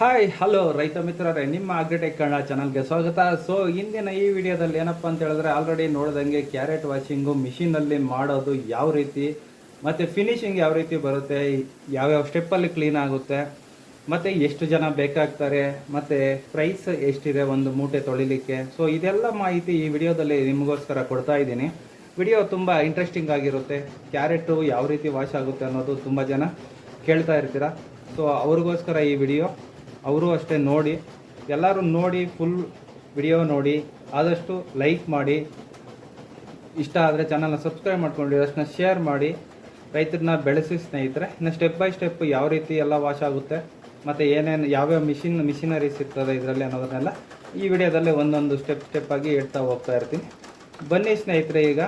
Hi hello ರೈತ ಮಿತ್ರರೇ. ನಿಮ್ಮ ಅಗ್ರಿಟೆಕ್ ಕನ್ನಡ ಚಾನಲ್ಗೆ ಸ್ವಾಗತ. ಸೊ ಇಂದಿನ ಈ ವಿಡಿಯೋದಲ್ಲಿ ಏನಪ್ಪ ಅಂತ ಹೇಳಿದ್ರೆ ಆಲ್ರೆಡಿ ನೋಡಿದಂಗೆ ಕ್ಯಾರೆಟ್ ವಾಷಿಂಗು ಮಿಷಿನಲ್ಲಿ ಮಾಡೋದು ಯಾವ ರೀತಿ, ಮತ್ತು ಫಿನಿಶಿಂಗ್ ಯಾವ ರೀತಿ ಬರುತ್ತೆ, ಯಾವ್ಯಾವ ಸ್ಟೆಪ್ಪಲ್ಲಿ ಕ್ಲೀನ್ ಆಗುತ್ತೆ, ಮತ್ತು ಎಷ್ಟು ಜನ ಬೇಕಾಗ್ತಾರೆ, ಮತ್ತು ಪ್ರೈಸ್ ಎಷ್ಟಿದೆ ಒಂದು ಮೂಟೆ ತೊಳಿಲಿಕ್ಕೆ. ಸೊ ಇದೆಲ್ಲ ಮಾಹಿತಿ ಈ ವಿಡಿಯೋದಲ್ಲಿ ನಿಮಗೋಸ್ಕರ ಕೊಡ್ತಾ ಇದ್ದೀನಿ. ವಿಡಿಯೋ ತುಂಬ ಇಂಟ್ರೆಸ್ಟಿಂಗ್ ಆಗಿರುತ್ತೆ. ಕ್ಯಾರೆಟು ಯಾವ ರೀತಿ ವಾಶ್ ಆಗುತ್ತೆ ಅನ್ನೋದು ತುಂಬ ಜನ ಕೇಳ್ತಾ ಇರ್ತೀರ. ಸೊ ಅವ್ರಿಗೋಸ್ಕರ ಈ ವಿಡಿಯೋ ಅವರು ಅಷ್ಟೇ ನೋಡಿ, ಎಲ್ಲರೂ ನೋಡಿ ಫುಲ್ ವಿಡಿಯೋ ನೋಡಿ, ಆದಷ್ಟು ಲೈಕ್ ಮಾಡಿ. ಇಷ್ಟ ಆದರೆ ಚಾನಲ್ನ ಸಬ್ಸ್ಕ್ರೈಬ್ ಮಾಡ್ಕೊಂಡು, ಅಷ್ಟನ್ನ ಶೇರ್ ಮಾಡಿ. ರೈತರನ್ನ ಬೆಳೆಸಿ ಸ್ನೇಹಿತರೆ, ಇನ್ನು ಸ್ಟೆಪ್ ಬೈ ಸ್ಟೆಪ್ ಯಾವ ರೀತಿ ಎಲ್ಲ ವಾಶ್ ಆಗುತ್ತೆ, ಮತ್ತು ಏನೇನು, ಯಾವ್ಯಾವ ಮಿಷಿನ್ ಮಿಷಿನರಿ ಸಿಗ್ತದೆ ಇದರಲ್ಲಿ ಅನ್ನೋದನ್ನೆಲ್ಲ ಈ ವಿಡಿಯೋದಲ್ಲೇ ಒಂದೊಂದು ಸ್ಟೆಪ್ ಸ್ಟೆಪ್ ಆಗಿ ಹೇಳ್ತಾ ಹೋಗ್ತಾ ಇರ್ತೀನಿ. ಬನ್ನಿ ಸ್ನೇಹಿತರೆ, ಈಗ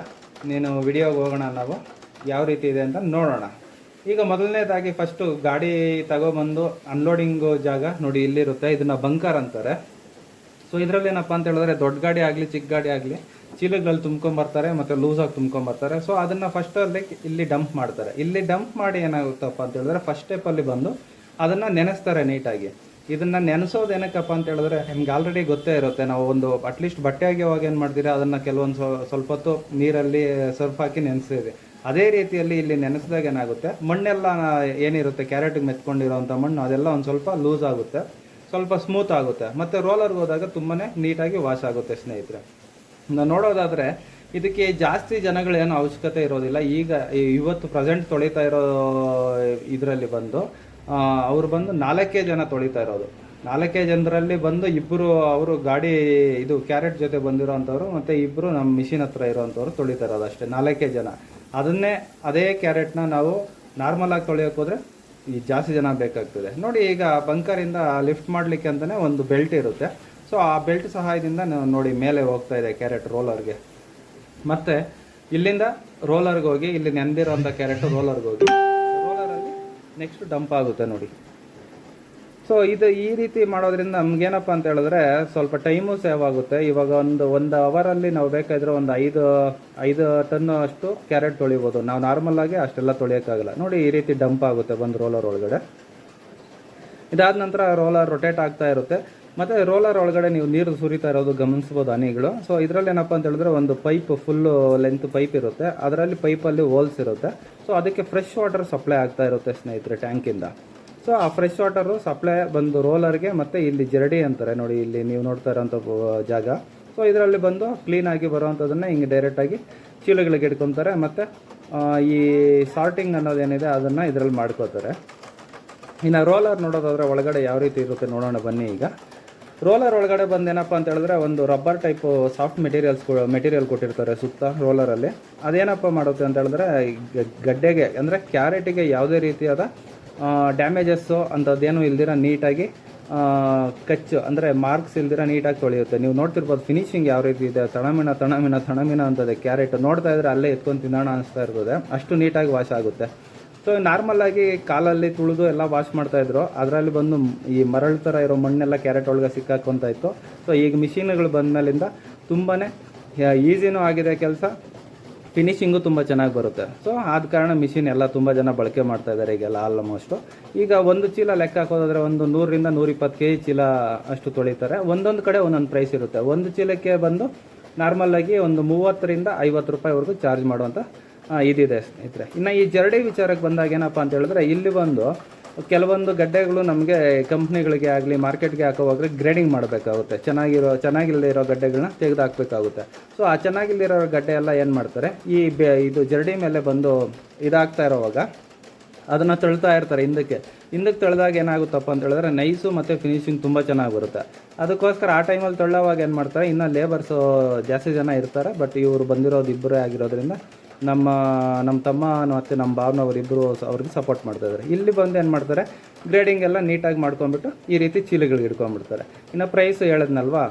ನೀನು ವಿಡಿಯೋಗೆ ಹೋಗೋಣ ನಾವು, ಯಾವ ರೀತಿ ಇದೆ ಅಂತ ನೋಡೋಣ. ಈಗ ಮೊದಲನೇದಾಗಿ ಫಸ್ಟು ಗಾಡಿ ತಗೊಬಂದು ಅನ್ಲೋಡಿಂಗು ಜಾಗ ನೋಡಿ ಇಲ್ಲಿರುತ್ತೆ. ಇದನ್ನ ಬಂಕರ್ ಅಂತಾರೆ. ಸೊ ಇದರಲ್ಲಿ ಏನಪ್ಪ ಅಂತ ಹೇಳಿದ್ರೆ ದೊಡ್ಡ ಗಾಡಿ ಆಗಲಿ, ಚಿಕ್ಕ ಗಾಡಿ ಆಗಲಿ, ಚೀಲಗಳಲ್ಲಿ ತುಂಬ್ಕೊಂಬರ್ತಾರೆ ಮತ್ತು ಲೂಸಾಗಿ ತುಂಬ್ಕೊಂಬರ್ತಾರೆ ಸೊ ಅದನ್ನು ಫಸ್ಟಲ್ಲಿ ಇಲ್ಲಿ ಡಂಪ್ ಮಾಡ್ತಾರೆ. ಇಲ್ಲಿ ಡಂಪ್ ಮಾಡಿ ಏನಾಗುತ್ತಪ್ಪ ಅಂತ ಹೇಳಿದ್ರೆ ಫಸ್ಟ್ ಸ್ಟೆಪ್ಪಲ್ಲಿ ಬಂದು ಅದನ್ನು ನೆನೆಸ್ತಾರೆ ನೀಟಾಗಿ ಇದನ್ನು ನೆನೆಸೋದು ಏನಕ್ಕಪ್ಪ ಅಂತ ಹೇಳಿದ್ರೆ ನಿಮ್ಗೆ ಆಲ್ರೆಡಿ ಗೊತ್ತೇ ಇರುತ್ತೆ. ನಾವು ಒಂದು ಅಟ್ಲೀಸ್ಟ್ ಬಟ್ಟೆ ಅವಾಗ ಏನು ಮಾಡ್ತೀರಾ? ಅದನ್ನು ಕೆಲವೊಂದು ಸ್ವ- ಸ್ವಲ್ಪ ಹೊತ್ತು ನೀರಲ್ಲಿ ಸರ್ಫ್ ಹಾಕಿ ನೆನೆಸಿದೆ ಅದೇ ರೀತಿಯಲ್ಲಿ ಇಲ್ಲಿ ನೆನೆಸಿದಾಗ ಏನಾಗುತ್ತೆ? ಮಣ್ಣೆಲ್ಲ ಏನಿರುತ್ತೆ? ಕ್ಯಾರೆಟಿಗೆ ಮೆತ್ಕೊಂಡಿರೋಂಥ ಮಣ್ಣು, ಅದೆಲ್ಲ ಒಂದು ಸ್ವಲ್ಪ ಲೂಸ್ ಆಗುತ್ತೆ. ಸ್ವಲ್ಪ ಸ್ಮೂತ್ ಆಗುತ್ತೆ. ಮತ್ತು ರೋಲರ್ಗೆ ಹೋದಾಗ ತುಂಬಾ ನೀಟಾಗಿ ವಾಶ್ ಆಗುತ್ತೆ ಸ್ನೇಹಿತರೆ. ನಾನು ನೋಡೋದಾದರೆ, ಇದಕ್ಕೆ ಜಾಸ್ತಿ ಜನಗಳೇನು ಅವಶ್ಯಕತೆ ಇರೋದಿಲ್ಲ. ಈಗ ಇವತ್ತು ಪ್ರೆಸೆಂಟ್ ತೊಳಿತಾ ಇರೋ ಇದರಲ್ಲಿ ಬಂದು ಅವರು ಬಂದು ನಾಲ್ಕೇ ಜನ ತೊಳಿತಾ ಇರೋದು. ನಾಲ್ಕೇ ಜನರಲ್ಲಿ ಬಂದು ಇಬ್ಬರು ಅವರು ಗಾಡಿ, ಇದು ಕ್ಯಾರೆಟ್ ಜೊತೆ ಬಂದಿರೋಂಥವ್ರು, ಮತ್ತು ಇಬ್ಬರು ನಮ್ಮ ಮಿಷಿನ್ ಹತ್ರ ಇರೋವಂಥವ್ರು ತೊಳಿತಾ ಇರೋದು ಅಷ್ಟೇ. ನಾಲ್ಕೇ ಜನ. ಅದನ್ನೇ ಅದೇ ಕ್ಯಾರೆಟ್ನ ನಾವು ನಾರ್ಮಲ್ ಆಗಿ ತೊಳೆಯೋಕೆ ಹೋದ್ರೆ ಈ ಜಾಸ್ತಿ ಜನ ಬೇಕಾಗ್ತದೆ. ನೋಡಿ ಈಗ ಬಂಕರಿಂದ ಲಿಫ್ಟ್ ಮಾಡಲಿಕ್ಕೆ ಅಂತಲೇ ಒಂದು ಬೆಲ್ಟ್ ಇರುತ್ತೆ. ಸೊ ಆ ಬೆಲ್ಟ್ ಸಹಾಯದಿಂದ ನೋಡಿ ಮೇಲೆ ಹೋಗ್ತಾ ಇದೆ ಕ್ಯಾರೆಟ್ ರೋಲರ್ಗೆ. ಮತ್ತೆ ಇಲ್ಲಿಂದ ರೋಲರ್ಗೆ ಹೋಗಿ, ಇಲ್ಲಿ ನೆಂದಿರೋಂಥ ಕ್ಯಾರೆಟ್ ರೋಲರ್ಗೆ ಹೋಗಿ. ರೋಲರಲ್ಲಿ ನೆಕ್ಸ್ಟ್ ಡಂಪ್ ಆಗುತ್ತೆ ನೋಡಿ. ಸೊ ಇದು ಈ ರೀತಿ ಮಾಡೋದ್ರಿಂದ ನಮ್ಗೇನಪ್ಪ ಅಂತ ಹೇಳಿದ್ರೆ ಸ್ವಲ್ಪ ಟೈಮು ಸೇವ್ ಆಗುತ್ತೆ. ಇವಾಗ ಒಂದು ಒಂದು ಅವರಲ್ಲಿ ನಾವು ಬೇಕಾದ್ರೆ ಒಂದು ಐದು ಐದು ಟನ್ ಅಷ್ಟು ಕ್ಯಾರೆಟ್ ತೊಳಿಬೋದು. ನಾವು ನಾರ್ಮಲ್ ಆಗಿ ಅಷ್ಟೆಲ್ಲ ತೊಳಿಯೋಕ್ಕಾಗಲ್ಲ. ನೋಡಿ ಈ ರೀತಿ ಡಂಪ್ ಆಗುತ್ತೆ ಒಂದು ರೋಲರ್ ಒಳಗಡೆ. ಇದಾದ ನಂತರ ರೋಲರ್ ರೊಟೇಟ್ ಆಗ್ತಾ ಇರುತ್ತೆ. ಮತ್ತು ರೋಲರ್ ಒಳಗಡೆ ನೀವು ನೀರು ಸುರಿತಾ ಇರೋದು ಗಮನಿಸ್ಬೋದು ಹನಿಗಳು. ಸೊ ಇದರಲ್ಲಿ ಏನಪ್ಪ ಅಂತ ಹೇಳಿದ್ರೆ ಒಂದು ಪೈಪ್ ಫುಲ್ಲು ಲೆಂತ್ ಪೈಪ್ ಇರುತ್ತೆ. ಅದರಲ್ಲಿ ಪೈಪಲ್ಲಿ ಹೋಲ್ಸ್ ಇರುತ್ತೆ. ಸೊ ಅದಕ್ಕೆ ಫ್ರೆಶ್ ವಾಟರ್ ಸಪ್ಲೈ ಆಗ್ತಾ ಇರುತ್ತೆ ಸ್ನೇಹಿತರೆ ಟ್ಯಾಂಕಿಂದ ಸೊ ಆ ಫ್ರೆಶ್ ವಾಟರು ಸಪ್ಲೈ ಬಂದು ರೋಲರ್ಗೆ ಮತ್ತು ಇಲ್ಲಿ ಜರಡಿ ಅಂತಾರೆ ನೋಡಿ, ಇಲ್ಲಿ ನೀವು ನೋಡ್ತಾ ಇರೋಂಥ ಜಾಗ. ಸೊ ಇದರಲ್ಲಿ ಬಂದು ಕ್ಲೀನಾಗಿ ಬರುವಂಥದ್ದನ್ನು ಹಿಂಗೆ ಡೈರೆಕ್ಟಾಗಿ ಚೀಲಗಳಿಗೆ ಇಟ್ಕೊತಾರೆ. ಮತ್ತು ಈ ಸಾರ್ಟಿಂಗ್ ಅನ್ನೋದೇನಿದೆ ಅದನ್ನು ಇದರಲ್ಲಿ ಮಾಡ್ಕೋತಾರೆ. ಇನ್ನು ರೋಲರ್ ನೋಡೋದಾದ್ರೆ ಒಳಗಡೆ ಯಾವ ರೀತಿ ಇರುತ್ತೆ ನೋಡೋಣ ಬನ್ನಿ ಈಗ. ರೋಲರ್ ಒಳಗಡೆ ಬಂದು ಏನಪ್ಪ ಅಂತ ಹೇಳಿದ್ರೆ ಒಂದು rubber type soft materials material ಕೊಟ್ಟಿರ್ತಾರೆ ಸುತ್ತ ರೋಲರಲ್ಲಿ ಅದೇನಪ್ಪ ಮಾಡುತ್ತೆ ಅಂತ ಹೇಳಿದ್ರೆ ಗಡ್ಡೆಗೆ, ಅಂದರೆ ಕ್ಯಾರೆಟಿಗೆ ಯಾವುದೇ ರೀತಿಯಾದ ಡ್ಯಾಮೇಜಸ್ಸು ಅಂಥದ್ದೇನು ಇಲ್ದಿರ ನೀಟಾಗಿ ಕಚ್ಚು ಅಂದರೆ ಮಾರ್ಕ್ಸ್ ಇಲ್ದಿರ ನೀಟಾಗಿ ತೊಳೆಯುತ್ತೆ. ನೀವು ನೋಡ್ತಿರ್ಬೋದು ಫಿನಿಶಿಂಗ್ ಯಾವ ರೀತಿ ಇದೆ ತಣಮಿನ ತಣಮಿನ ತಣಮಿನ ಅಂತದೆ ಕ್ಯಾರೆಟ್ ನೋಡ್ತಾ ಇದ್ರೆ ಅಲ್ಲೇ ಎತ್ಕೊಂಡು ತಿನ್ನೋಣ ಅನಿಸ್ತಾ ಇರ್ತದೆ. ಅಷ್ಟು ನೀಟಾಗಿ ವಾಶ್ ಆಗುತ್ತೆ. ಸೊ ನಾರ್ಮಲ್ಲಾಗಿ ಕಾಲಲ್ಲಿ ತುಳಿದು ಎಲ್ಲ ವಾಶ್ ಮಾಡ್ತಾ ಇದ್ರು. ಅದರಲ್ಲಿ ಬಂದು ಈ ಮರಳು ಥರ ಇರೋ ಮಣ್ಣೆಲ್ಲ ಕ್ಯಾರೆಟ್ ಒಳಗೆ ಸಿಕ್ಕಾಕೊಂತ ಇತ್ತು. ಸೊ ಈಗ ಮಿಷಿನ್ಗಳು ಬಂದಮೇಲಿಂದ ತುಂಬಾ ಈಸಿನೂ ಆಗಿದೆ ಕೆಲಸ. ಫಿನಿಶಿಂಗು ತುಂಬ ಚೆನ್ನಾಗಿ ಬರುತ್ತೆ. ಸೊ ಆದ ಕಾರಣ ಮಿಷಿನ್ ಎಲ್ಲ ತುಂಬ ಜನ ಬಳಕೆ ಮಾಡ್ತಾ ಇದ್ದಾರೆ ಈಗೆಲ್ಲ ಆಲ್ಮೋಸ್ಟು ಈಗ ಒಂದು ಚೀಲ ಲೆಕ್ಕ ಹಾಕೋದಾದ್ರೆ ಒಂದು ನೂರರಿಂದ ನೂರಿಪ್ಪತ್ತು ಕೆ ಜಿ ಚೀಲ ಅಷ್ಟು ತೊಳಿತಾರೆ. ಒಂದೊಂದು ಕಡೆ ಒಂದೊಂದು ಪ್ರೈಸ್ ಇರುತ್ತೆ. ಒಂದು ಚೀಲಕ್ಕೆ ಬಂದು ನಾರ್ಮಲ್ ಆಗಿ ಒಂದು ಮೂವತ್ತರಿಂದ ಐವತ್ತು ರೂಪಾಯಿವರೆಗೂ ಚಾರ್ಜ್ ಮಾಡುವಂಥ ಇದಿದೆ ಸ್ನೇಹಿತರೆ. ಇನ್ನು ಈ ಜರಡಿ ವಿಚಾರಕ್ಕೆ ಬಂದಾಗ ಏನಪ್ಪ ಅಂತ ಹೇಳಿದ್ರೆ ಇಲ್ಲಿ ಬಂದು ಕೆಲವೊಂದು ಗಡ್ಡೆಗಳು ನಮಗೆ ಕಂಪ್ನಿಗಳಿಗೆ ಆಗಲಿ, ಮಾರ್ಕೆಟ್ಗೆ ಹಾಕೋವಾಗ್ರೆ ಗ್ರೇಡಿಂಗ್ ಮಾಡಬೇಕಾಗುತ್ತೆ. ಚೆನ್ನಾಗಿರೋ, ಚೆನ್ನಾಗಿಲ್ಲದೆ ಇರೋ ಗಡ್ಡೆಗಳನ್ನ ತೆಗೆದು ಹಾಕಬೇಕಾಗುತ್ತೆ ಸೊ ಆ ಚೆನ್ನಾಗಿಲ್ಲಿರೋ ಗಡ್ಡೆ ಎಲ್ಲ ಏನು ಮಾಡ್ತಾರೆ? ಈ ಬೆ, ಇದು ಜರಡಿ ಮೇಲೆ ಬಂದು ಇದಾಗ್ತಾ ಇರೋವಾಗ ಅದನ್ನು ತಳ್ತಾ ಇರ್ತಾರೆ ಹಿಂದಕ್ಕೆ. ಹಿಂದಕ್ಕೆ ತಳೆದಾಗ ಏನಾಗುತ್ತಪ್ಪ ಅಂತ ಹೇಳಿದ್ರೆ ನೈಸು ಮತ್ತು ಫಿನಿಶಿಂಗ್ ತುಂಬ ಚೆನ್ನಾಗಿ ಬರುತ್ತೆ ಅದಕ್ಕೋಸ್ಕರ ಆ ಟೈಮಲ್ಲಿ ತಳ್ಳೋವಾಗ ಏನು ಮಾಡ್ತಾರೆ? ಇನ್ನು ಲೇಬರ್ಸು ಜಾಸ್ತಿ ಜನ ಇರ್ತಾರೆ ಬಟ್ ಇವರು ಬಂದಿರೋದು ಇಬ್ಬರೇ ಆಗಿರೋದ್ರಿಂದ ನಮ್ಮ ನಮ್ಮ ತಮ್ಮ ಮತ್ತು ನಮ್ಮ ಭಾವನವರಿಬ್ಬರು ಅವ್ರಿಗೆ ಸಪೋರ್ಟ್ ಮಾಡ್ತಾ ಇದ್ದಾರೆ ಇಲ್ಲಿ ಬಂದು ಏನು ಮಾಡ್ತಾರೆ ಗ್ರೇಡಿಂಗ್ ಎಲ್ಲ ನೀಟಾಗಿ ಮಾಡ್ಕೊಂಡ್ಬಿಟ್ಟು ಈ ರೀತಿ ಚೀಲಗಳಿಗೆ ಇಟ್ಕೊಂಡ್ಬಿಡ್ತಾರೆ. ಇನ್ನು ಪ್ರೈಸ್ ಹೇಳಿದ್ನಲ್ವಾ?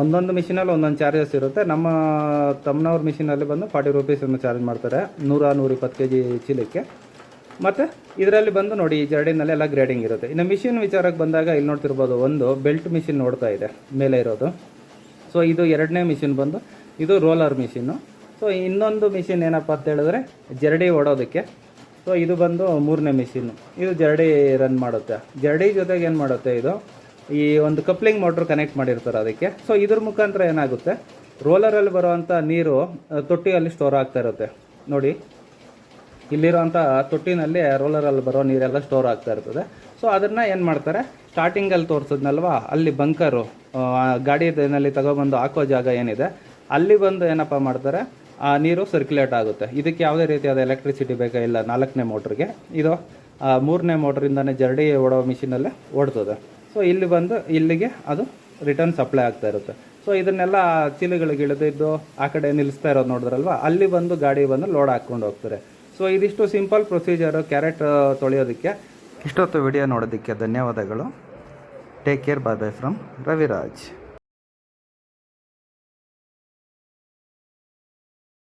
ಒಂದೊಂದು ಮಿಷಿನಲ್ಲಿ ಒಂದೊಂದು ಚಾರ್ಜಸ್ ಇರುತ್ತೆ. ನಮ್ಮ ತಮ್ಮನವ್ರ ಮಿಷಿನಲ್ಲಿ ಬಂದು ಫಾರ್ಟಿ ರುಪೀಸನ್ನು ಚಾರ್ಜ್ ಮಾಡ್ತಾರೆ. ನೂರ ನೂರಿಪ್ಪತ್ತು ಕೆ ಜಿ ಚೀಲಕ್ಕೆ. ಮತ್ತು ಇದರಲ್ಲಿ ಬಂದು ನೋಡಿ, ಈ ಜರ್ಡಿನಲ್ಲಿ ಎಲ್ಲ ಗ್ರೇಡಿಂಗ್ ಇರುತ್ತೆ. ಇನ್ನು ಮಿಷಿನ್ ವಿಚಾರಕ್ಕೆ ಬಂದಾಗ ಇಲ್ಲಿ ನೋಡ್ತಿರ್ಬೋದು, ಒಂದು ಬೆಲ್ಟ್ ಮಿಷಿನ್ ನೋಡ್ತಾ ಇದೆ, ಮೇಲೆ ಇರೋದು. ಸೊ ಇದು ಎರಡನೇ ಮಿಷಿನ್ ಬಂದು, ಇದು ರೋಲರ್ ಮಿಷಿನ್ನು ಸೊ ಇನ್ನೊಂದು ಮಿಷಿನ್ ಏನಪ್ಪ ಅಂತ ಹೇಳಿದ್ರೆ, ಜರಡಿ ಓಡೋದಕ್ಕೆ. ಸೊ ಇದು ಬಂದು ಮೂರನೇ ಮಿಷಿನ್ನು ಇದು ಜರಡಿ ರನ್ ಮಾಡುತ್ತೆ. ಜರಡಿ ಜೊತೆಗೆ ಏನು ಮಾಡುತ್ತೆ ಇದು? ಈ ಒಂದು ಕಪ್ಲಿಂಗ್ ಮೋಟ್ರ್ ಕನೆಕ್ಟ್ ಮಾಡಿರ್ತಾರೆ ಅದಕ್ಕೆ. ಸೊ ಇದ್ರ ಮುಖಾಂತರ ಏನಾಗುತ್ತೆ? ರೋಲರಲ್ಲಿ ಬರುವಂಥ ನೀರು ತೊಟ್ಟಿಯಲ್ಲಿ ಸ್ಟೋರ್ ಆಗ್ತಾ ಇರುತ್ತೆ. ನೋಡಿ. ಇಲ್ಲಿರುವಂಥ ತೊಟ್ಟಿನಲ್ಲಿ ರೋಲರಲ್ಲಿ ಬರೋ ನೀರೆಲ್ಲ ಸ್ಟೋರ್ ಆಗ್ತಾ ಇರ್ತದೆ. ಸೊ ಅದನ್ನು ಏನು ಮಾಡ್ತಾರೆ? ಸ್ಟಾರ್ಟಿಂಗಲ್ಲಿ ತೋರಿಸಿದ್ನಲ್ವಾ? ಅಲ್ಲಿ ಬಂಕರು ಗಾಡಿನಲ್ಲಿ ತಗೊಬಂದು ಹಾಕೋ ಜಾಗ ಏನಿದೆ? ಅಲ್ಲಿ ಬಂದು ಏನಪ್ಪ ಮಾಡ್ತಾರೆ? ಆ, ನೀರು ಸರ್ಕ್ಯುಲೇಟ್ ಆಗುತ್ತೆ. ಇದಕ್ಕೆ ಯಾವುದೇ ರೀತಿಯಾದ ಎಲೆಕ್ಟ್ರಿಸಿಟಿ ಬೇಕಾಗಿಲ್ಲ ನಾಲ್ಕನೇ ಮೋಟ್ರಿಗೆ ಇದು ಮೂರನೇ ಮೋಟ್ರಿಂದನೇ ಜರಡಿ ಓಡೋ ಮಿಷಿನಲ್ಲೇ ಓಡ್ತದೆ. ಸೊ ಇಲ್ಲಿ ಬಂದು, ಇಲ್ಲಿಗೆ ಅದು ರಿಟರ್ನ್ ಸಪ್ಲೈ ಆಗ್ತಾ ಇರುತ್ತೆ. ಸೊ ಇದನ್ನೆಲ್ಲ ಚೀಲಗಳಿಗೆ ಇಳಿದಿದ್ದು, ಆ ಕಡೆ ನಿಲ್ಲಿಸ್ತಾ ಇರೋದು ನೋಡಿದ್ರಲ್ವ? ಅಲ್ಲಿ ಬಂದು ಗಾಡಿ ಬಂದು ಲೋಡ್ ಹಾಕ್ಕೊಂಡು ಹೋಗ್ತಾರೆ. ಸೊ ಇದಿಷ್ಟು ಸಿಂಪಲ್ ಪ್ರೊಸೀಜರು ಕ್ಯಾರೆಟ್ ತೊಳೆಯೋದಕ್ಕೆ. ಇಷ್ಟೊತ್ತು ವಿಡಿಯೋ ನೋಡೋದಕ್ಕೆ ಧನ್ಯವಾದಗಳು. Take care bye bye from Raviraj